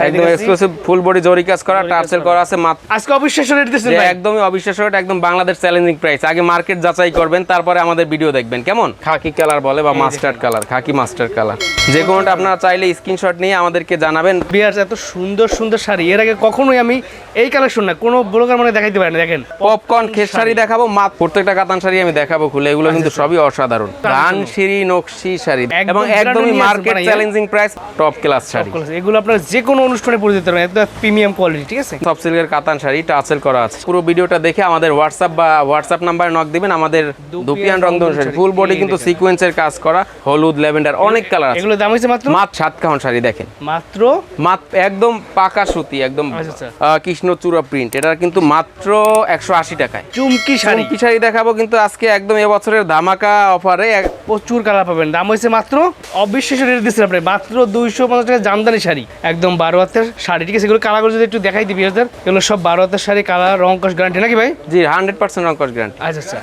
একদম exclusive full body জরি কাজ করা টার্সেল করা। আছে মাত্র আজকে অবিশ্বাস্য রেট দিচ্ছেন ভাই। একদমই অবিশ্বাস্য রেট, একদম বাংলাদেশ চ্যালেঞ্জিং প্রাইস আগে মার্কেট যাচাই করবেন তারপরে আমাদের ভিডিও দেখবেন। কেমন? খাকি কালার বলে বা mustard colour khaki. Mustard colour যে কোনোটা আপনারা চাইলে স্ক্রিনশট নিয়ে আমাদেরকে জানাবেন। এত সুন্দর সুন্দর শাড়ি। এর আগে কখনোই আমি এই কালেকশন না কোনো ব্লগার মানে দেখাইতে দেখেন। পপকর্ন খেস শাড়ি। দেখাবো প্রত্যেকটা কাতান শাড়ি আমি দেখাবো খুলে। এগুলো কিন্তু সবই অসাধারণ। সিঁড়ি নকশি শাড়ি। এবং একদমই market challenging price top class sari. এগুলো আপনার যে কোনো অনুষ্ঠানে পরে দিতে পারবেন একদম প্রিমিয়াম কোয়ালিটি ঠিক আছে? সব সিল্কের কাতান শাড়ি টাসেল করা আছে। পুরো ভিডিওটা দেখে আমাদের হোয়াটসঅ্যাপ বা হোয়াটসঅ্যাপ নাম্বারে নক দিবেন। আমাদের দুপিয়ান রংধনু শাড়ি শাড়ি। ফুল বডি কিন্তু সিকোয়েন্সের কাজ করা হলুদ ল্যাভেন্ডার অনেক কালার আছে। এগুলো দাম হয়েছে মাত্র? মাত্র সাত কাহন শাড়ি দেখেন। মাত্র? মাত্র একদম পাকা সুতি একদম আচ্ছা, আচ্ছা। কৃষ্ণচূড়া প্রিন্ট এটা কিন্তু মাত্র একশো আশি টাকায়। চুমকি শাড়ি। চুমকি শাড়ি দেখাবো কিন্তু আজকে একদম এবছরের ধামাকা অফারে প্রচুর কালার পাবেন। দাম হয়েছে মাত্র অবিশ্বাস্য রেট দিচ্ছেন আপনি। মাত্র দুইশো পঞ্চাশ টাকা জামদানি শাড়ি। একদম বারো হাতের শাড়ি ঠিক আছে? এগুলো কালারগুলো যদি একটু দেখাই দিবি এগুলো সব বারো হাতের শাড়ি কালার রং কস গ্যারান্টি নাকি ভাই? জি হান্ড্রেড পার্সেন্ট রংকশ গ্যারান্টি আচ্ছা আচ্ছা।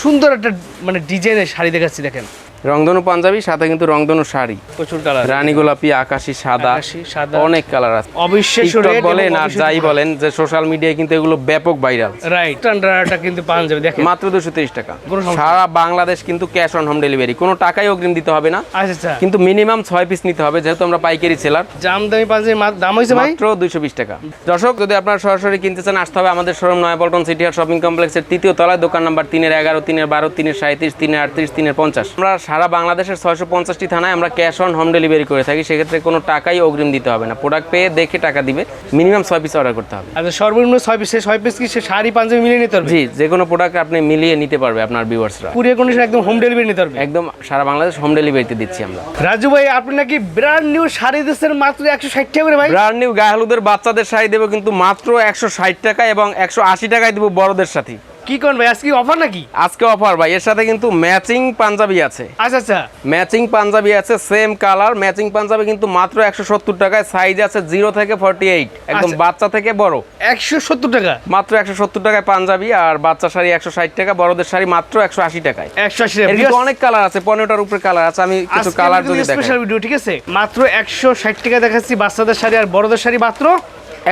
সুন্দর একটা মানে ডিজাইনের শাড়ি দেখাচ্ছি দেখেন। রংধনু পাঞ্জাবি সাথে কিন্তু রংধনু শাড়ি। প্রচুর কালার রানী গোলাপি আকাশি সাদা সাদা। অনেক কালার আছে। অবিশ্বাস্য বলেন আর যাই বলেন যে সোশ্যাল মিডিয়ায় কিন্তু এগুলো ব্যাপক ভাইরাল রাইট টান্ডারটা কিন্তু যাবে দেখেন। মাত্র দুশো তিরিশ টাকা। কোনো সারা বাংলাদেশ কিন্তু ক্যাশ অন হোম ডেলিভারি কোনো টাকাই অগ্রিম দিতে হবে না। আচ্ছা আচ্ছা। কিন্তু মিনিমাম ছয় পিস নিতে হবে যেহেতু আমরা পাইকারি সেলার জামদানি পাঞ্জাবি মা- দাম হয়েছে ভাই? মাত্র দুইশো বিশ টাকা। দর্শক যদি আপনারা সরাসরি কিনতে চান আসতে হবে আমাদের showroom Nayapaltan city heart shopping কমপ্লেক্সের তৃতীয় তলায়। দোকান নাম্বার তিনের এগারো তিনের বারো তিনের সাঁত্রিশ তিনের আটত্রিশ তিনের পঞ্চাশ। আমরা সারা বাংলাদেশের ছয়শো পঞ্চাশটি থানায় আমরা ক্যাশ অন হোম ডেলিভারি করে থাকি সেক্ষেত্রে কোনো টাকাই অগ্রিম দিতে হবে না। প্রোডাক্ট পেয়ে দেখে টাকা দিবে মিনিমাম ছয় পিস অর্ডার করতে হবে। আচ্ছা সর্বনিম্ন ছয় পিস ছয় পিস কি সে শাড়ি পাঞ্জাবি মিলিয়ে নিতে পারবে? জি যে কোনো প্রোডাক্ট আপনি মিলিয়ে নিতে পারবে আপনার ভিউয়ার্সরা কুরিয়ার কন্ডিশন একদম হোম ডেলিভারি নিতে পারবে? একদম সারা বাংলাদেশ হোম ডেলিভারিতে দিচ্ছি আমরা। রাজু ভাই আপনি নাকি ব্র্যান্ড নিউ শাড়ি দিচ্ছেন মাত্র একশো ষাট টাকা করে ভাই? ব্র্যান্ড নিউ গায়ে হলুদের বাচ্চাদের শাড়ি দেবো কিন্তু মাত্র একশো ষাট টাকা এবং একশো আশি টাকায় দেবো বড়দের সাথে। কি করেন ভাই আজকে অফার নাকি? আজকে অফার ভাই এর সাথে কিন্তু ম্যাচিং পাঞ্জাবি আছে। আচ্ছা আচ্ছা। ম্যাচিং পাঞ্জাবি আছে সেম কালার ম্যাচিং পাঞ্জাবি কিন্তু মাত্র একশো সত্তর টাকায় সাইজ আছে জিরো থেকে ফর্টি এইট একদম আচ্ছা। বাচ্চা থেকে বড়। একশো সত্তর টাকা? মাত্র একশো সত্তর টাকায় পাঞ্জাবি আর বাচ্চা শাড়ি একশো ষাট টাকা বড়দের শাড়ি মাত্র একশো আশি টাকায়। একশো আশি টাকা। এর কিন্তু অনেক কালার আছে পনেরোটার উপরে কালার আছে আমি কিছু কালার যদি দেখাই। স্পেশাল ভিডিও ঠিক আছে? মাত্র একশো ষাট টাকা দেখাচ্ছি বাচ্চাদের শাড়ি আর বড়দের শাড়ি মাত্র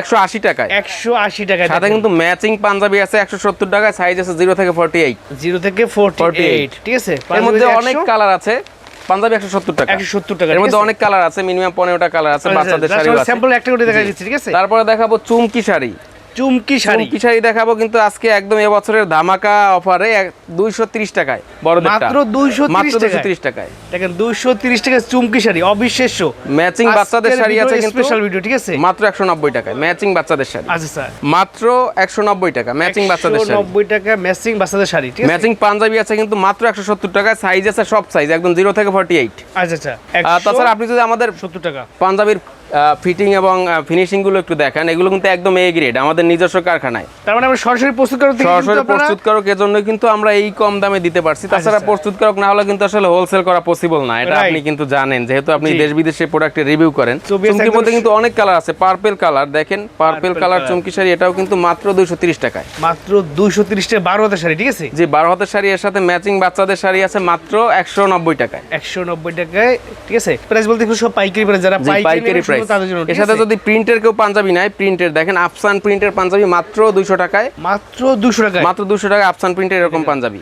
একশো আশি টাকায়। একশো আশি টাকা সাথে কিন্তু ম্যাচিং পাঞ্জাবি আছে একশো সত্তর টাকায় সাইজ আছে জিরো থেকে ফর্টি এইট জিরো থেকে ফোরটি 48 এইট ঠিক আছে? এর মধ্যে অনেক কালার আছে। পাঞ্জাবি একশো সত্তর টাকা। একশো সত্তর টাকা এর মধ্যে অনেক কালার আছে মিনিমাম পনেরোটা কালার আছে বাচ্চাদের শাড়ি আছে স্যাম্পল একটা করে দেখা দিচ্ছি ঠিক আছে? তারপরে দেখাবো চুমকি শাড়ি। চুমকি শাড়ি। চুমকি শাড়ি দেখাবো কিন্তু আজকে একদম এবছরের ধামাকা অফারে দুইশো তিরিশ টাকায় বড়দের মাত্র 230 মাত্র দুশো টাকায়। দেখেন দুইশো তিরিশ টাকা চুমকি শাড়ি অবিশ্বাস্য। ম্যাচিং বাচ্চাদের শাড়ি আছে কিন্তু স্পেশাল ভিডিও ঠিক আছে? মাত্র একশো নব্বই টাকায় ম্যাচিং বাচ্চাদের শাড়ি। আচ্ছা স্যার। মাত্র একশো নব্বই টাকা ম্যাচিং বাচ্চাদের শাড়ি। নব্বই টাকা ম্যাচিং বাচ্চাদের শাড়ি ঠিক আছে? ম্যাচিং পাঞ্জাবি আছে কিন্তু মাত্র একশো সত্তর টাকায় সাইজ আছে সব সাইজ একদম জিরো থেকে ফর্টি এইট আচ্ছা। আচ্ছা তাছাড়া আপনি যদি আমাদের সত্তর টাকা। পাঞ্জাবির ফিটিং এবং ফিনিশিংগুলো একটু দেখেন। এগুলো কিন্তু একদম এ গ্রেড আমাদের নিজস্ব কারখানায়। তার মানে আমরা সরাসরি প্রস্তুত করার সরাসরি প্রস্তুতকারক এর জন্য কিন্তু আমরা এই কম দামে দিতে পারছি। তাছাড়া আচ্ছা। প্রস্তুতকারক না হলে কিন্তু আসলে হোলসেল করা পসিবল না। এটা আপনি কিন্তু জানেন যেহেতু আপনি দেশ বিদেশে প্রোডাক্টের রিভিউ করেন। চুমকির মধ্যে কিন্তু অনেক কালার আছে। পার্পেল কালার দেখেন পার্পেল কালার চুমকি শাড়ি এটাও কিন্তু মাত্র দুইশো তিরিশ টাকায়। মাত্র দুইশো তিরিশ টাকা বারো হাজার শাড়ি ঠিক আছে? যে বারো হাতের শাড়ি এর সাথে ম্যাচিং বাচ্চাদের শাড়ি আছে মাত্র একশো নব্বই টাকায়। একশো নব্বই টাকায় ঠিক আছে? প্রাইস বলতে সব পাইকারি প্রাইস যারা পাইকারি প্রাইস তাদের জন্য এর সাথে যদি প্রিন্টের কেউ পাঞ্জাবি নাই প্রিন্টের দেখেন আফসান প্রিন্টের পাঞ্জাবি মাত্র দুইশো টাকায়। মাত্র দুশো টাকায়। মাত্র দুশো টাকায় আফসান প্রিন্টের এরকম পাঞ্জাবি।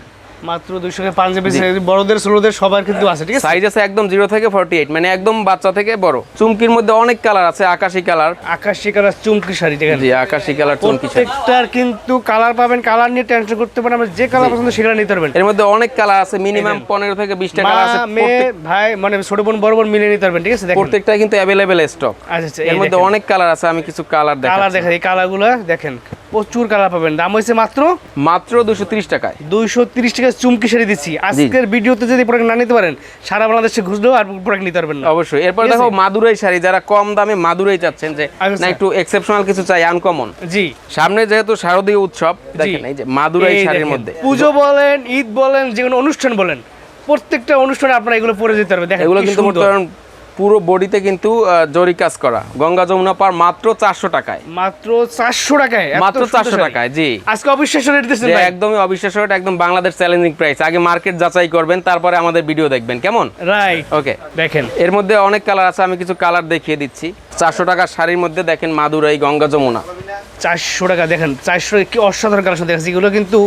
মাত্র দুশো টাকা পাঞ্জাবি বড়দের ষোলোদের সবার কিন্তু আছে ঠিক আছে? সাইজ আছে একদম থেকে ফর্টি এইট মানে একদম বাচ্চা থেকে বড়। চুমকির মধ্যে অনেক কালার আছে আকাশি কালার আকাশি কালার চুমকি শাড়ি জি আকাশি কালার চুমকি শাড়ি। প্রত্যেকটার কিন্তু কালার পাবেন কালার নিয়ে টেনশন করতে পারেন আমরা যে কালার পছন্দ সেটা নিতে পারবেন। এর মধ্যে অনেক কালার আছে মিনিমাম পনেরো থেকে বিশটা মা কালার আছে মেয়ে ভাই মানে ছোট বোন বড় বোন মিলিয়ে নিতে পারবেন ঠিক আছে? দেখেন। প্রত্যেকটা কিন্তু স্টক আচ্ছা আচ্ছা এর মধ্যে অনেক কালার আছে আমি কিছু কালার কালার দেখাচ্ছি। দেখেন এই কালারগুলো দেখেন প্রচুর কালার পাবেন। দাম হয়েছে মাত্র? মাত্র দুশো তিরিশ টাকায়। দুইশো তিরিশ টাকা চুমকি শাড়ি দিচ্ছি। আজকের ভিডিওতে যদি প্রোডাক্ট না নিতে পারেন সারা বাংলাদেশে ঘুষলেও আর প্রোডাক্ট নিতে পারবেন না। অবশ্যই। এরপর দেখো মাদুরাই শাড়ি যারা কম দামে মাদুরাই চাচ্ছেন যে আচ্ছা, না একটু এক্সেপশনাল কিছু চাই আনকমন জি। সামনে যেহেতু শারদীয় উৎসব দেখেন এই যে মাদুরাই শাড়ির মধ্যে। পুজো বলেন ঈদ বলেন যে কোনো অনুষ্ঠান বলেন প্রত্যেকটা অনুষ্ঠানে আপনারা এগুলো পরে যেতে পারবেন। দেখেন এগুলো কিন্তু পুরো বডিতে কিন্তু জরি কাজ করা। গঙ্গা যমুনা পার মাত্র চারশো টাকায়। মাত্র চারশো টাকায়? মাত্র চারশো টাকায় জি। আজকে অবিশ্বাস্য রেট দিচ্ছেন একদমই অবিশ্বাস্য এটা একদম বাংলাদেশ চ্যালেঞ্জিং প্রাইস আগে মার্কেট যাচাই করবেন তারপরে আমাদের ভিডিও দেখবেন। কেমন? রাইট ওকে দেখেন। এর মধ্যে অনেক কালার আছে আমি কিছু কালার দেখিয়ে দিচ্ছি। চারশো টাকার শাড়ির মধ্যে দেখেন মাদুরাই গঙ্গা যমুনা। চারশো টাকা দেখেন চারশো কি অসাধারণ কালেকশন দেখাচ্ছি। এগুলো কিন্তু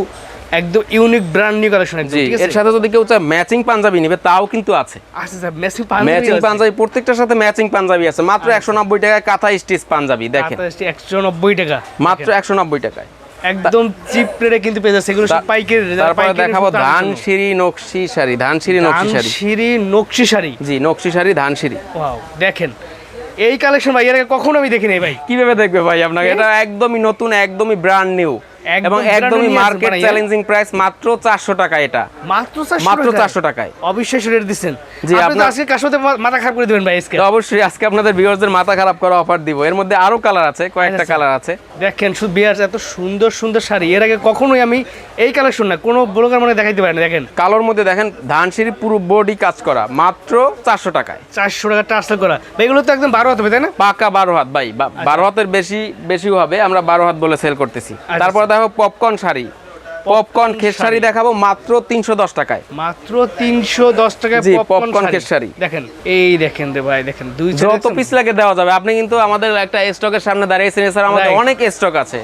একদম ইউনিক ব্র্যান্ড নিউ কালেকশন একদম এর সাথে যদি কেউ চায় ম্যাচিং পাঞ্জাবি নিবে তাও কিন্তু আছে। আচ্ছা স্যার মেসি ম্যাচিং পাঞ্জাবি প্রত্যেকটার সাথে ম্যাচিং পাঞ্জাবি আছে। মাত্র একশো নব্বই টাকায় কাঁথা স্টিচ পাঞ্জাবি দেখেন। একশো নব্বই টাকা। মাত্র একশো নব্বই টাকায়। একদম চিপ রেটে কিন্তু পেয়ে যাচ্ছে। এগুলো সব পাইকারি তারপরে দেখাবো তাদের ধান জন্য। নকশি শাড়ি ধান সিঁড়ি নকশি শাড়ি। ধানসিঁড়ি নকশি শাড়ি। জি নকশি শাড়ি ধান সিঁড়ি ওয়াও দেখেন। এই কালেকশন ভাই এর আগে কখনো আমি দেখিনি ভাই। কীভাবে দেখবে ভাই আপনাকে? এটা একদমই নতুন একদমই ব্র্যান্ড নিউ এবং একদমই মার্কেট চ্যালেঞ্জিং প্রাইস মাত্র চারশো টাকা এটা। মাত্র চারশো মাত্র চারশো টাকায়। অবিশ্বাস্য রেট দিচ্ছেন। জি, আপনি তো আজকে কার মাথা খারাপ করে দিবেন ভাই আজকে। অবশ্যই আজকে আপনাদের ভিউয়ারদের মাথা খারাপ করা অফার দিব। এর মধ্যে আরও কালার আছে কয়েকটা আচ্ছা। কালার আছে। দেখেন শুধু বিয়ার এত সুন্দর সুন্দর শাড়ি। এর আগে কখনোই আমি এই কালেকশন না কোনো ব্লগার মনে দেখাইতে পারি না দেখেন। কালোর মধ্যে দেখেন ধান সিঁড়ি পুরো বডি কাজ করা মাত্র চারশো টাকায়। চারশো টাকা টার্সেল করা। ভাই, এগুলো তো একদম বারো হাত হবে তাই না? পাকা বারো হাত ভাই। বা- বারো হাতের বেশি বেশিও হবে আমরা বারো হাত বলে সেল করতেছি। আচ্ছা। তারপর দেখো পপকর্ন শাড়ি। পপকর্ন খেস শাড়ি। দেখাবো মাত্র তিনশো দশ টাকায়। মাত্র তিনশো দশ টাকায় popcorn popcorn শাড়ি। দেখেন এই দেখেন রে ভাই দেখেন দুই যত পিস লাগে দেওয়া যাবে। আপনি কিন্তু আমাদের একটা স্টকের সামনে দাঁড়িয়েছেন এছাড়া আমাদের অনেক স্টক আছে।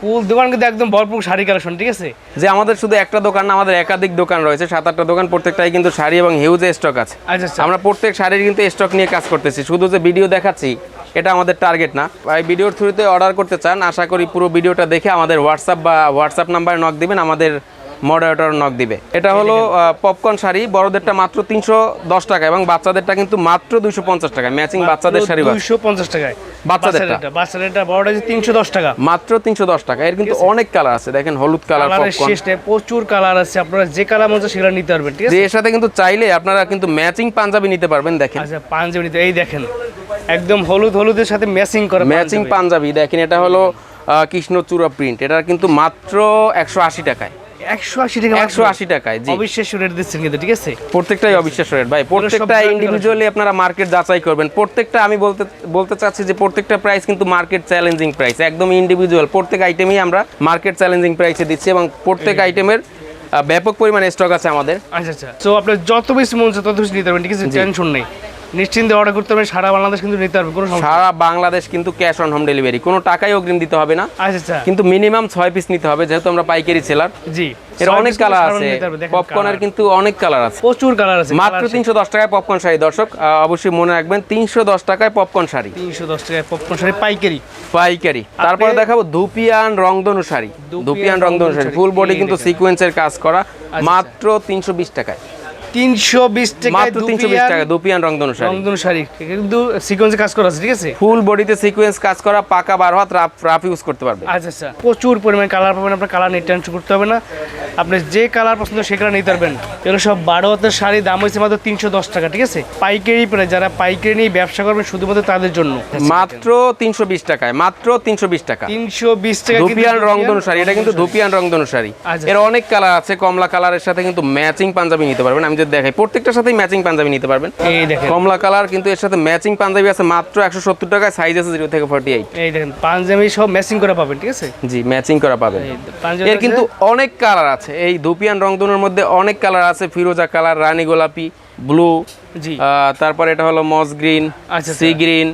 ফুল দোকান কিন্তু একদম ভরপুর শাড়ি কালেকশন ঠিক আছে? যে আমাদের শুধু একটা দোকান না আমাদের একাধিক দোকান রয়েছে। সাত আটটা দোকান প্রত্যেকটাই কিন্তু শাড়ি এবং হিউজ স্টক আছে। আচ্ছা আচ্ছা। আমরা প্রত্যেক শাড়ির কিন্তু স্টক নিয়ে কাজ করতেছি। শুধু যে ভিডিও দেখাচ্ছি এটা আমাদের টার্গেট না। এই ভিডিওর থ্রুতে অর্ডার করতে চান, আশা করি পুরো ভিডিওটা দেখে আমাদের হোয়াটসঅ্যাপ বা হোয়াটসঅ্যাপ নাম্বারে নক দেবেন, আমাদের মডারেটর নক দিবে। এটা হলো পপকর্ন শাড়ি বড়দেরটা মাত্র তিনশো দশ টাকা এবং বাচ্চাদেরটা কিন্তু মাত্র দুইশো পঞ্চাশ টাকা ম্যাচিং বাচ্চাদের শাড়ি দুইশো পঞ্চাশ টাকায়। বাচ্চাদেরটা। বাচ্চাদেরটা বাচ্চাদেরটা বড়টা যে তিনশো দশ টাকা। মাত্র তিনশো দশ টাকা। এর কিন্তু অনেক কালার আছে দেখেন হলুদ কালার প্রচুর কালার আছে আপনারা যে কালার মতো সেগুলো নিতে পারবেন ঠিক আছে? এর সাথে কিন্তু চাইলে আপনারা কিন্তু ম্যাচিং পাঞ্জাবি নিতে পারবেন দেখেন। আচ্ছা পাঞ্জাবি নিতে এই দেখেন একদম হলুদ হলুদের সাথে ম্যাচিং করা ম্যাচিং পাঞ্জাবি দেখেন এটা হলো কৃষ্ণচূড়া প্রিন্ট এটা কিন্তু মাত্র একশো আশি টাকায়। একশো আশি টাকা একশো আশি টাকায় জি। অবিশ্বাস্য রেট দিচ্ছেন কিন্তু ঠিক আছে? প্রত্যেকটাই অবিশ্বাস্য রেট ভাই প্রত্যেকটা ইন্ডিভিজুয়ালি আপনারা মার্কেট যাচাই করবেন। প্রত্যেকটা আমি বলতে বলতে চাচ্ছি যে প্রত্যেকটা প্রাইস কিন্তু মার্কেট চ্যালেঞ্জিং প্রাইস একদম ইন্ডিভিজুয়াল প্রত্যেক আইটেমই আমরা মার্কেট চ্যালেঞ্জিং প্রাইসে দিচ্ছি এবং প্রত্যেক আইটেমের ব্যাপক পরিমাণে স্টক আছে আমাদের। আচ্ছা আচ্ছা। তো আপনার যত বেশি মন তত বেশি নিতে পারবেন ঠিক আছে? টেনশন নেই। নিশ্চিন্তে অর্ডার করতে পারবেন সারা বাংলাদেশ কিন্তু নিতে পারবেন কোনো সমস্যা সারা বাংলাদেশ কিন্তু ক্যাশ অন হোম ডেলিভারি কোনো টাকাই অগ্রিম দিতে হবে না। আচ্ছা আচ্ছা। কিন্তু মিনিমাম ছয় পিস নিতে হবে যেহেতু আমরা পাইকারি সেলার জি এর অনেক কালার আছে পপকর্নের কিন্তু অনেক কালার আছে। প্রচুর কালার আছে মাত্র তিনশো দশ টাকায় পপকর্ন শাড়ি দর্শক অবশ্যই মনে রাখবেন তিনশো দশ টাকায় পপকর্ন শাড়ি। তিনশো দশ টাকায় পপকর্ন শাড়ি পাইকারি। পাইকারি। তারপরে দেখাবো ধুপিয়ান রংধনু শাড়ি। ধুপিয়ান রংধনু শাড়ি। ফুল বডি কিন্তু। সিকোয়েন্সের কাজ করা মাত্র তিনশো বিশ টাকায়। তিনশো বিশ টাকায় মাত্র তিনশো বিশ টাকা ধুপিয়ান রংধনু শাড়ি। রংধনু শাড়ি। কিন্তু সিকোয়েন্সে কাজ করা আছে ঠিক আছে? ফুল বডিতে সিকোয়েন্স কাজ করা পাকা বারো হাত রাফ রাফ ইউজ করতে পারবে। আচ্ছা আচ্ছা। প্রচুর পরিমাণে কালার পাবেন আপনার কালার নিয়ে টেনশন করতে হবে না। আপনি যে কালার পছন্দ সে কালার নিতে পারবেন। এগুলো সব বারো হাতের শাড়ি দাম হয়েছে মাত্র তিনশো দশ টাকা ঠিক আছে? পাইকারি প্রায় যারা পাইকারি নিয়ে ব্যবসা করবেন শুধুমাত্র তাদের জন্য। মাত্র তিনশো বিশ টাকায় মাত্র তিনশো বিশ টাকা। তিনশো বিশ টাকা ধুপিয়ান রংধনু শাড়ি এটা কিন্তু ধুপিয়ান রংধনু শাড়ি। আচ্ছা। এর অনেক কালার আছে কমলা কালারের সাথে কিন্তু ম্যাচিং পাঞ্জাবি নিতে পারবেন। আমি যদি দেখাই প্রত্যেকটার সাথেই ম্যাচিং পাঞ্জাবি নিতে পারবেন। এই দেখেন। কমলা কালার কিন্তু এর সাথে ম্যাচিং পাঞ্জাবি আছে মাত্র একশো সত্তর টাকায় সাইজ আছে জিরো থেকে ফর্টি এইট এই দেখেন পাঞ্জাবি সব ম্যাচিং করা পাবেন ঠিক আছে? জি ম্যাচিং করা পাবেন। এর কিন্তু অনেক কালার আছে। এই ধুপিয়ান রংধনুর মধ্যে অনেক কালার আছে ফিরোজা কালার রানী গোলাপি ব্লু জি। তারপরে এটা হলো মস গ্রিন আচ্ছা, সি গ্রিন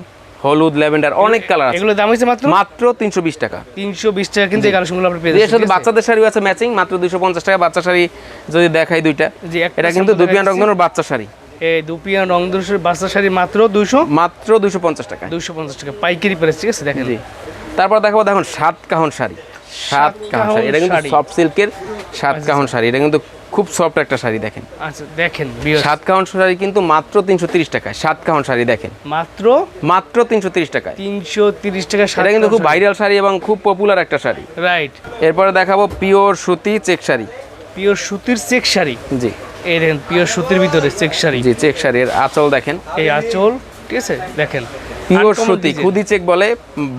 হলুদ ল্যাভেন্ডার অনেক কালার আছে। এগুলো দাম হয়েছে মাত্র? মাত্র তিনশো বিশ টাকা। তিনশো বিশ টাকা কিন্তু এই কালেকশনগুলো আপনি পেয়ে এর যাচ্ছেন সাথে বাচ্চাদের শাড়িও আছে ম্যাচিং মাত্র দুইশো পঞ্চাশ টাকা। বাচ্চা শাড়ি যদি দেখাই দুইটা এটা কিন্তু দুপিয়ান। রংধনুর বাচ্চা শাড়ি। এই দুপিয়ান রং দুশো বাচ্চা শাড়ি মাত্র দুইশো? মাত্র দুইশো পঞ্চাশ টাকা দুইশো পঞ্চাশ টাকা পাইকারি প্রাইস ঠিক আছে? দেখেন। জি। তারপর দেখাবো দেখুন সাত কাহন শাড়ি। সাত কাহন শাড়ি। এটা কিন্তু শাড়ি। সফট সিল্কের সাত কাহন শাড়ি। এটা কিন্তু খুব সফট একটা শাড়ি দেখেন। আচ্ছা দেখেন সাত কাহন শাড়ি কিন্তু মাত্র তিনশো তিরিশ টাকায় সাত কাহন শাড়ি দেখেন। মাত্র? মাত্র তিনশো তিরিশ টাকায়। তিনশো তিরিশ টাকা শাড়ি কিন্তু খুব ভাইরাল শাড়ি এবং খুব পপুলার একটা শাড়ি। রাইট এরপরে দেখাবো পিওর সুতি চেক শাড়ি। পিওর সুতির চেক শাড়ি? জি। এই দেখেন পিওর সুতির ভিতরে চেক শাড়ি। জি চেক শাড়ির আঁচল দেখেন। এই আঁচল ঠিক আছে দেখেন। পিওর সুতি খুদি চেক বলে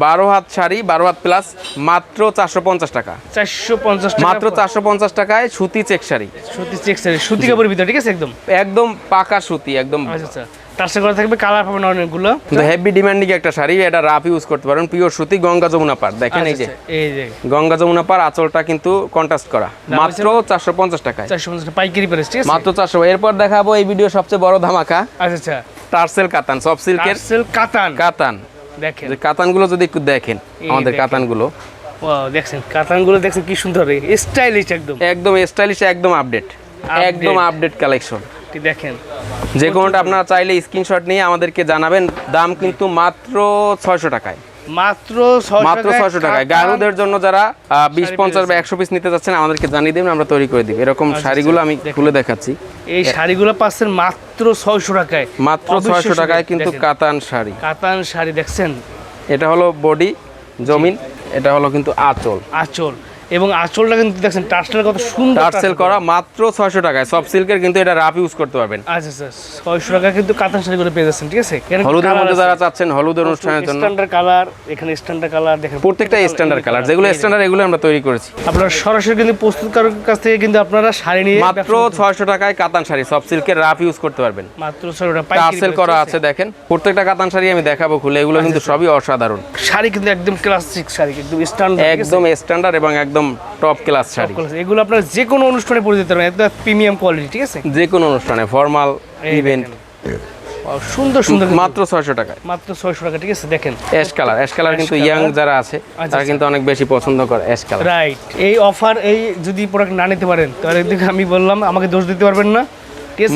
বারো হাত শাড়ি বারো হাত প্লাস মাত্র চারশো পঞ্চাশ টাকা। চারশো পঞ্চাশ মাত্র চারশো পঞ্চাশ টাকায় সুতি চেক শাড়ি। সুতি চেক শাড়ি সুতি কাপড়ের ভিতরে ঠিক আছে একদম? একদম পাকা সুতি একদম আচ্ছা আচ্ছা। টাচে করা থাকবে কালার পাবেন অনেকগুলো। কিন্তু হেভি ডিমান্ডিং একটা শাড়ি এটা রাফ ইউজ করতে পারেন পিওর সুতি গঙ্গা যমুনা পার দেখেন এই যে। আচ্ছা, আচ্ছা, এই যে। গঙ্গা যমুনা পার আঁচলটা কিন্তু কন্ট্রাস্ট করা। মাত্র চারশো পঞ্চাশ টাকায়। চারশো পঞ্চাশ টাকা পাইকারি প্রাইস ঠিক আছে? মাত্র চারশো। এরপর দেখাবো এই ভিডিও সবচেয়ে বড় ধামাকা। আচ্ছা আচ্ছা। টার্সেল কাতান সব সিল্কের কাতান। কাতান। দেখেন। কাতানগুলো যদি একটু দেখেন আমাদের। কাতানগুলো। দেখছেন? কাতানগুলো দেখছেন কি সুন্দর স্টাইলিশ একদম। একদম স্টাইলিশ একদম আপডেট একদম আপডেট কালেকশন দেখেন। যে কোনোটা আপনারা চাইলে স্ক্রিনশট নিয়ে আমাদেরকে জানাবেন। দাম কিন্তু মাত্র ছয়শো টাকায়। মাত্র ছয়শো মাত্র ছয়শো টাকায়। গারুদের জন্য যারা বিশ পঞ্চাশ বা একশো পিস নিতে আমাদেরকে জানিয়ে দেবেন আমরা তৈরি করে দিব। এরকম শাড়িগুলো আমি খুলে দেখাচ্ছি। এই শাড়িগুলো পাচ্ছেন মাত্র ছয়শো টাকায়। মাত্র ছয়শো টাকায় কিন্তু কাতান শাড়ি। কাতান শাড়ি দেখছেন? এটা হলো বডি জমিন এটা হলো কিন্তু আঁচল। আঁচল। এবং আঁচলটা কিন্তু দেখছেন টার্সেল কত সুন্দর টার্সেল করা মাত্র ছয়শো টাকায়। সব সিল্কের কিন্তু এটা রাফ ইউজ করতে পারবেন। আচ্ছা আচ্ছা ছয়শো টাকা কিন্তু কাতান শাড়ি করে পেয়ে যাচ্ছেন ঠিক আছে? হলুদের মধ্যে যারা চাচ্ছেন হলুদের অনুষ্ঠানের জন্য। স্ট্যান্ডার্ড কালার এখানে স্ট্যান্ডার্ড কালার দেখেন প্রত্যেকটা স্ট্যান্ডার্ড কালার যেগুলো স্ট্যান্ডার্ড এগুলো আমরা তৈরি করেছি। আপনারা সরাসরি কিন্তু প্রস্তুতকারক কাছ থেকে কিন্তু আপনারা শাড়ি নিয়ে মাত্র ব্যবসা করতে- ছয়শো টাকায় কাতান শাড়ি সব সিল্কের রাফ ইউজ করতে পারবেন। মাত্র ছয়শো টাকা পাইকারি টার্সেল করা আছে দেখেন। প্রত্যেকটা কাতান শাড়ি আমি দেখাবো খুলে এগুলো কিন্তু সবই অসাধারণ। শাড়ি কিন্তু একদম ক্লাসিক শাড়ি একদম স্ট্যান্ডার্ড একদম স্ট্যান্ডার্ড এবং একদম টপ ক্লাস শাড়ি। এগুলো আপনারা যে কোনো অনুষ্ঠানে পরে দিতে পারেন একদম প্রিমিয়াম কোয়ালিটি ঠিক আছে? যে কোনো অনুষ্ঠানে ফর্মাল ইভেন্ট সুন্দর সুন্দর। মাত্র ছয়শো টাকা। মাত্র ছয়শো টাকা ঠিক আছে? দেখেন। অ্যাশ কালার অ্যাশ কালার কিন্তু ইয়াং যারা আছে আচ্ছা, তারা কিন্তু অনেক বেশি পছন্দ করে অ্যাশ কালার রাইট এই অফার এই যদি প্রোডাক্ট না নিতে পারেন তাহলে আমি বললাম আমাকে দোষ দিতে পারবেন না।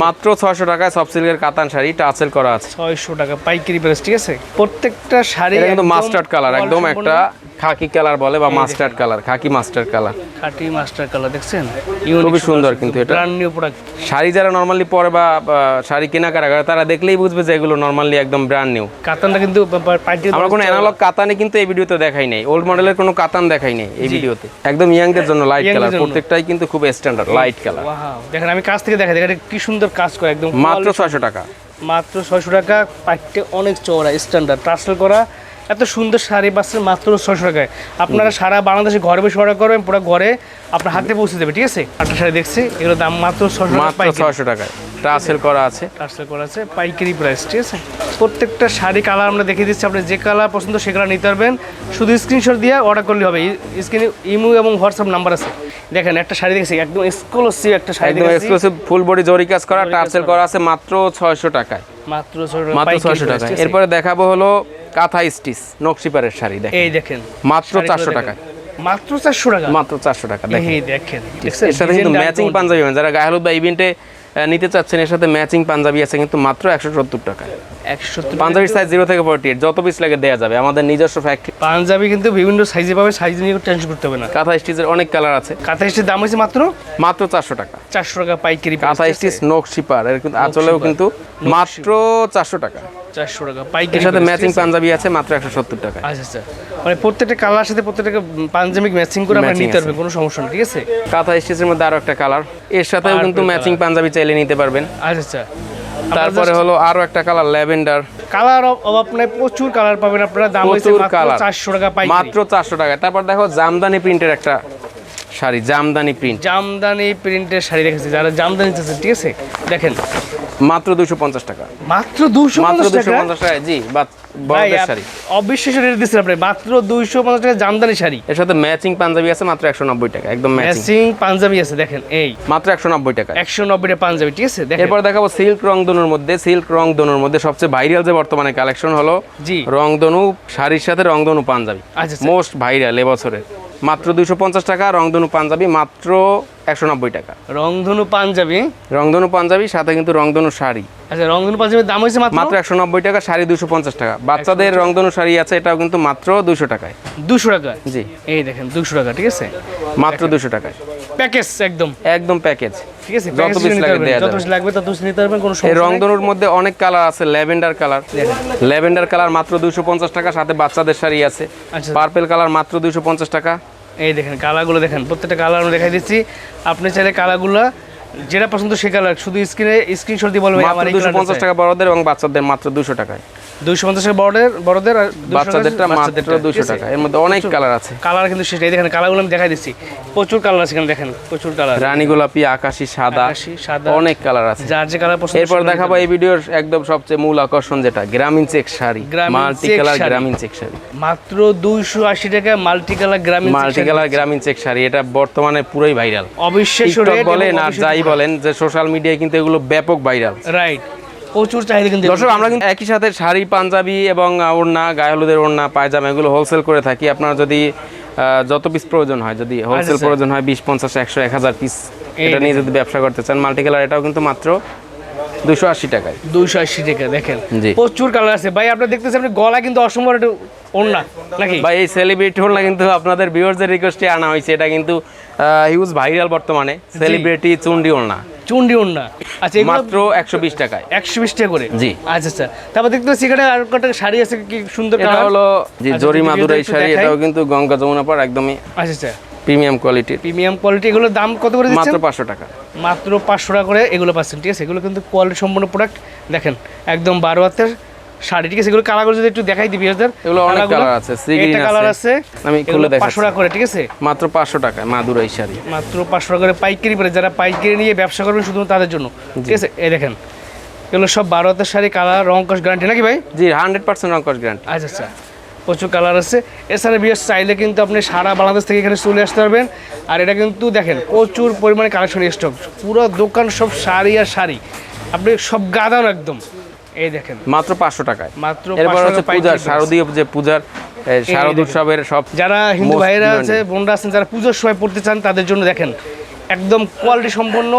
মাত্র ছয়শো টাকায় সব সিল্কের কাতান শাড়ি টাচেল করা আছে। ছয়শো টাকা পাইকারি প্রাইস ঠিক আছে? প্রত্যেকটা শাড়ি কিন্তু একদম মাস্টার্ড কালার একদম একটা খাকি কালার বলে বা mustard colour khaki mustard colour খাঁটি মাস্টার কালার দেখছেন? খুবই সুন্দর কিন্তু এটা। ব্র্যান্ড নিউ প্রোডাক্ট শাড়ি যারা নর্মালি পরে বা শাড়ি কেনাকাটা করে তারা দেখলেই বুঝবে যে এগুলো নরমালি একদম ব্র্যান্ড নিউ কাতানটা কিন্তু আমরা কোনো অ্যানালগ কাতানে কিন্তু এই ভিডিওতে দেখাই নাই। ওল্ড মডেলের কোনো কাতান দেখাই নাই এই ভিডিওতে। একদম ইয়াংদের জন্য লাইট কালার প্রত্যেকটাই কিন্তু খুব স্ট্যান্ডার্ড লাইট কালার দেখেন আমি কাছ থেকে দেখাই দেখেন কি সুন্দর কাজ করে একদম মাত্র ছয়শো টাকা। মাত্র ছয়শো টাকা পাইটে অনেক চওড়া স্ট্যান্ডার্ড ট্রান্সফার করা। এত সুন্দর শাড়ি পাচ্ছেন মাত্র ছশো টাকায়। আপনারা সারা বাংলাদেশে ঘরে বসে অর্ডার করবেন পুরো ঘরে আপনার হাতে পৌঁছে দেবে ঠিক আছে? একটা শাড়ি দেখছি এগুলোর দাম মাত্র ছশো টাকা ছশো ছয়শো টাকায়। টাসেল করা আছে। টার্সেল করা আছে পাইকারি প্রাইস ঠিক আছে? প্রত্যেকটা শাড়ি কালার আমরা দেখিয়ে দিচ্ছি আপনি যে কালার পছন্দ সে কালার নিতে পারবেন। শুধু স্ক্রিনশট দিয়ে অর্ডার করলে হবে। স্ক্রিনে ইমো এবং হোয়াটসঅ্যাপ নাম্বার আছে। দেখেন একটা শাড়ি দেখেছি একদম এক্সক্লুসিভ একটা শাড়ি একদম এক্সক্লুসিভ ফুল বডি জরি কাজ করা টার্সেল করা। আছে মাত্র ছয়শো টাকায়। মাত্র ছশো মাত্র ছয়শো টাকায়। এরপরে দেখাবো হলো কাঁথা স্টিচ নকশিপারের শাড়ি দেখেন। এই দেখেন মাত্র শাড়িগুলো চারশো দেখেন। টাকায়। মাত্র চারশো টাকা? মাত্র চারশো টাকা দেখেন। এই দেখেন এর সাথে কিন্তু ম্যাচিং পাঞ্জাবি যারা গায়ে হলুদ বা ইভেন্টে নিতে চাচ্ছেন এর সাথে ম্যাচিং পাঞ্জাবি আছে কিন্তু মাত্র একশো সত্তর টাকা একশো পাঞ্জাবির সাইজ জিরো থেকে ফোরটি যত পিস লাগে দেওয়া যাবে। আমাদের নিজস্ব ফ্যাক্টরি পাঞ্জাবি কিন্তু বিভিন্ন সাইজে পাবে সাইজ নিয়ে টেনশন করতে হবে না। কাঁথা স্টিচের অনেক কালার আছে। কাঁথা স্টিচের দাম হয়েছে মাত্র? মাত্র চারশো টাকা। চারশো টাকা পাইকারি কাঁথা স্টিচ নকশিপার এর কিন্তু আঁচলেও কিন্তু মাত্র চারশো টাকা। চারশো টাকা পাইকারি সাথে ম্যাচিং পাঞ্জাবি আছে মাত্র একশো সত্তর টাকা আচ্ছা আচ্ছা। মানে প্রত্যেকটা কালার সাথে প্রত্যেকটা পাঞ্জাবি ম্যাচিং করে আমরা নিতে আছে। পারবেন কোনো সমস্যা নেই ঠিক আছে? কাঁথা স্টিচের মধ্যে আরও একটা কালারের সাথেও কিন্তু ম্যাচিং পাঞ্জাবি চাইলে নিতে পারবেন। আচ্ছা আচ্ছা। তারপরে হলো আরও একটা কালার ল্যাভেন্ডার কালার অভাব নাই প্রচুর কালার পাবেন আপনারা দাম হচ্ছে মাত্র কালার চারশো টাকা পাই মাত্র চারশো টাকা। তারপর দেখো জামদানি প্রিন্টের একটা শাড়ি জামদানি প্রিন্ট জামদানি প্রিন্টের শাড়ি রেখেছি যারা জামদানি চাচ্ছে ঠিক আছে? দেখেন। মাত্র দুশো পঞ্চাশ টাকা। মাত্র 250 টাকা মাত্র পঞ্চাশ দুশো টাকা পঞ্চাশ টাকা জি বা ভাই বড়দের শাড়ি। অবিশ্বাস্য রেট দিচ্ছেন আপনি। মাত্র দুইশো পঞ্চাশ টাকা জামদানি শাড়ি। এর সাথে ম্যাচিং পাঞ্জাবি আছে মাত্র একশো নব্বই টাকা একদম ম্যাচিং পাঞ্জাবি আছে দেখেন এই। মাত্র একশো নব্বই টাকা। একশো নব্বইটা পাঞ্জাবি ঠিক আছে? এরপর দেখাবো সিল্ক রংধনুর মধ্যে সিল্ক মধ্যে সবচেয়ে ভাইরাল যে বর্তমানে কালেকশন হলো জি। রংধনু শাড়ির সাথে রংদনু পাঞ্জাবি। আচ্ছা। মোস্ট ভাইরাল এবছরের মাত্র দুইশো পঞ্চাশ টাকা রংধনু পাঞ্জাবি মাত্র একশো নব্বই টাকা। রংধনু পাঞ্জাবি? রংধনু পাঞ্জাবি সাথে কিন্তু রংধনু শাড়ি। আচ্ছা রংধনু পাঞ্জাবির দাম হয়েছে মাত্র? মাত্র একশো নব্বই টাকা শাড়ি দুশো পঞ্চাশ টাকা। বাচ্চাদের রংধনু শাড়ি আছে এটাও কিন্তু মাত্র দুশো টাকায়। দুশো টাকা জি। এই দেখেন দুশো টাকা ঠিক আছে? মাত্র দুশো টাকায়। প্যাকেজ একদম। একদম প্যাকেজ। ঠিক আছে যত package piece নিতে লাগে পারবেন, দেয়া যত পিস লাগবে তত পিস নিতে পারবেন কোনো সমস্যা নেই। রংধনুর মধ্যে অনেক কালার আছে ল্যাভেন্ডার কালার। ল্যাভেন্ডার কালার মাত্র দুইশো পঞ্চাশ টাকা সাথে বাচ্চাদের শাড়ি আছে। আচ্ছা। পার্পেল কালার মাত্র দুইশো পঞ্চাশ টাকা। এই দেখেন কালারগুলো দেখেন প্রত্যেকটা কালার দেখাই দিচ্ছি। আপনি চাইলে কালারগুলো যেটা পছন্দ সে কালার শুধু স্ক্রিনে স্ক্রিনশট দিয়ে বলবে মাত্র দুশো পঞ্চাশ টাকা বড়দের এবং বাচ্চাদের মাত্র দুশো টাকায়। দুইশো পঞ্চাশ টাকা বড়দের বড়দের আর বাচ্চাদেরটা মাত্র দুশো টাকা। এর মধ্যে অনেক কালার আছে। কালার কিন্তু সেটাই দেখেন কালারগুলো আমি দেখাই দিচ্ছি। প্রচুর কালার আছে এখানে দেখেন প্রচুর কালার রানী গোলাপি আকাশি সাদা সাদা। অনেক কালার আছে। যার যে কালার পছন্দ এরপর দেখাবো এই ভিডিওর একদম সবচেয়ে মূল আকর্ষণ যেটা Grameen check sari multi colour sari. Grameen check sari. মাত্র দুইশো আশি টাকা multi colour Grameen multi colour Grameen check sari এটা বর্তমানে পুরোই ভাইরাল। রেট বলেন আর যাই বলেন যে সোশ্যাল মিডিয়ায় কিন্তু এগুলো ব্যাপক ভাইরাল। রাইট প্রচুর চাহিদা কিন্তু দর্শক আমরা কিন্তু একই সাথে শাড়ি পাঞ্জাবি এবং ওড়না গায়ে হলুদের ওড়না পায়জামা এগুলো হোলসেল করে থাকি। আপনার যদি যত পিস প্রয়োজন হয় যদি হোলসেল আচ্ছা। প্রয়োজন হয় বিশ পঞ্চাশ একশো এক হাজার পিস এটা নিয়ে যদি ব্যবসা করতে চান মাল্টি কালার এটাও কিন্তু মাত্র দুশো আশি টাকায়। দুইশো আশি টাকা দেখেন। জি। প্রচুর কালার আছে। ভাই আপনার দেখতেছেন আপনি গলা কিন্তু অসম্ভব একটু ওড়না নাকি? বা এই সেলিব্রিটি ওড়না কিন্তু আপনাদের ভিউয়ার্সদের রিকোয়েস্টে আনা হয়েছে। এটা কিন্তু হিউজ ভাইরাল বর্তমানে। সেলিব্রিটি চুন্ডি ওড়না। চুন্ডি ওড়না আচ্ছা মাত্র একশো বিশ টাকায়। একশো বিশ টাকা করে? জি। আচ্ছা আচ্ছা। তারপর দেখতে পাচ্ছি এখানে আর কটা শাড়ি আছে কি সুন্দর এটা হলো যে আচ্ছা, জরি মাদুরাই শাড়ি এটাও কিন্তু গঙ্গা যমুনা পার একদমই আচ্ছা আচ্ছা। প্রিমিয়াম কোয়ালিটি প্রিমিয়াম কোয়ালিটি এগুলোর দাম কত করে মাত্র পাঁচশো টাকা। মাত্র পাঁচশো টাকা করে এগুলো পাচ্ছেন ঠিক আছে? এগুলো কিন্তু কোয়ালিটি সম্পূর্ণ প্রোডাক্ট দেখেন একদম বারো হাতের শাড়ি ঠিক আছে এগুলো কালারগুলো যদি একটু দেখাই দিবি ওদের এগুলো অনেক কালার আছে, sea green কালার আছে। আমি খুলে দেখাচ্ছি। পাঁচশো টাকা করে ঠিক আছে? মাত্র পাঁচশো টাকায় মাদুরাই শাড়ি। মাত্র পাঁচশো টাকা করে পাইকারি পরে যারা পাইকারি নিয়ে ব্যবসা করবেন শুধুমাত্র তাদের জন্য ঠিক আছে? এই দেখেন এগুলো সব বারো হাতের শাড়ি কালার রং কস গ্যারান্টি নাকি ভাই? জি হান্ড্রেড পার্সেন্ট রঙ্কশ গ্যারান্টি আচ্ছা আচ্ছা প্রচুর কালার আছে। এছাড়া বিয়ার চাইলে কিন্তু আপনি সারা বাংলাদেশ থেকে এখানে চলে আসতে পারবেন। আর এটা কিন্তু দেখেন প্রচুর পরিমাণে কালেকশন স্টক পুরো দোকান সব শাড়ি আর শাড়ি। আপনি সব গাদান একদম। এই দেখেন। মাত্র পাঁচশো টাকায়। মাত্র এরপর হচ্ছে পূজার শারদীয় যে পূজার শারদ উৎসবের সব যারা হিন্দু ভাইরা। আছে বোনরা আছেন যারা পুজোর সময় পড়তে চান তাদের জন্য দেখেন একদম কোয়ালিটি সম্পন্ন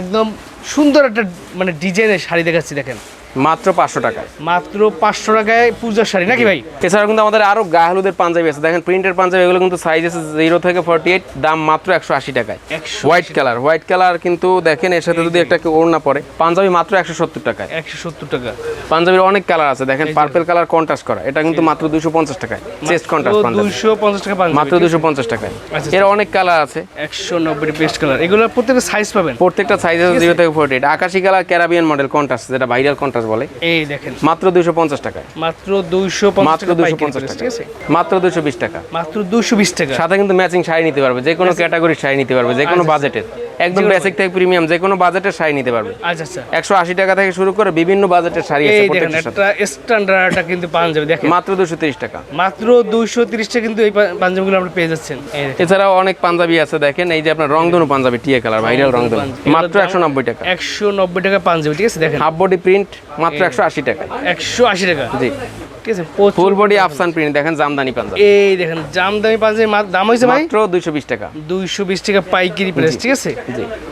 একদম সুন্দর একটা মানে ডিজাইনের শাড়ি দেখাচ্ছি দেখেন। মাত্র পাঁচশো টাকায়। মাত্র পাঁচশো টাকায় পূজার শাড়ি নাকি ভাই? এছাড়া কিন্তু আমাদের আরও গায়ে হলুদের পাঞ্জাবি আছে। দেখেন প্রিন্টের পাঞ্জাবি এগুলো কিন্তু সাইজ আছে জিরো থেকে ফর্টি এইট দাম মাত্র একশো আশি টাকায়। হোয়াইট কালার হোয়াইট কালার কিন্তু দেখেন এর সাথে যদি একটা কেউ ওড়না পরে পাঞ্জাবি মাত্র একশো সত্তর টাকায়। একশো সত্তর টাকা। পাঞ্জাবির অনেক কালার আছে। দেখেন পার্পেল কালার কন্ট্রাস্ট করা। এটা কিন্তু মাত্র দুশো পঞ্চাশ টাকায়। চেস্ট কন্ট্রাস্ট দুইশো পঞ্চাশ টাকা মাত্র দুশো পঞ্চাশ টাকায়। আচ্ছা, এর অনেক কালার আছে। একশো নব্বই পেস্ট কালার এগুলো প্রত্যেকটা সাইজ পাবেন। প্রত্যেকটা সাইজ আছে জিরো থেকে ফর্টি এইট আকাশি কালার ক্যারাবিয়ান মডেল কন্ট্রাস্ট যেটা ভাইরাল কন্ট্রাস্ট বলে। এই দেখেন। মাত্র দুইশো পঞ্চাশ টাকায় মাত্র দুইশো পঞ্চাশ মাত্র পাইকারি পঞ্চাশ টাকা। ঠিক আছে? মাত্র দুশো বিশ টাকা। মাত্র দুশো বিশ টাকা। সাথে কিন্তু ম্যাচিং শাড়ি নিতে পারবে। যে কোনো ক্যাটাগরির শাড়ি নিতে পারবে যে কোনো বাজেটের একদম বেসিক থেকে প্রিমিয়াম যে কোনো বাজেটের শাড়ি নিতে পারবে। আচ্ছা আচ্ছা। একশো আশি টাকা থেকে শুরু করে বিভিন্ন বাজেটের শাড়ি আছে একটা স্ট্যান্ডার্ড কিন্তু পাঞ্জাবি দেখেন। মাত্র দুশো তিরিশ টাকা। মাত্র দুইশো তিরিশ টাকা কিন্তু এই পাঞ্জাবিগুলো আপনি পেয়ে যাচ্ছেন। এছাড়াও অনেক পাঞ্জাবি আছে দেখেন এই যে আপনার রংধনু পাঞ্জাবি টিয়া কালার ভাইরাল রংধনু পাঞ্জাবি। মাত্র একশো নব্বই টাকা। একশো নব্বই টাকা পাঞ্জাবি ঠিক আছে দেখেন। হাফ বডি প্রিন্ট মাত্র একশো আশি টাকা। একশো আশি টাকা। জি। ঠিক আছে ফুল বডি আফসান প্রিন্ট দেখেন জামদানি পাঞ্জাবি। এই দেখেন জামদানি পাঞ্জাবি দাম হয়েছে মাত্র দুইশো বিশ টাকা। দুইশো বিশ টাকা পাইকারি প্রাইস ঠিক আছে? জি।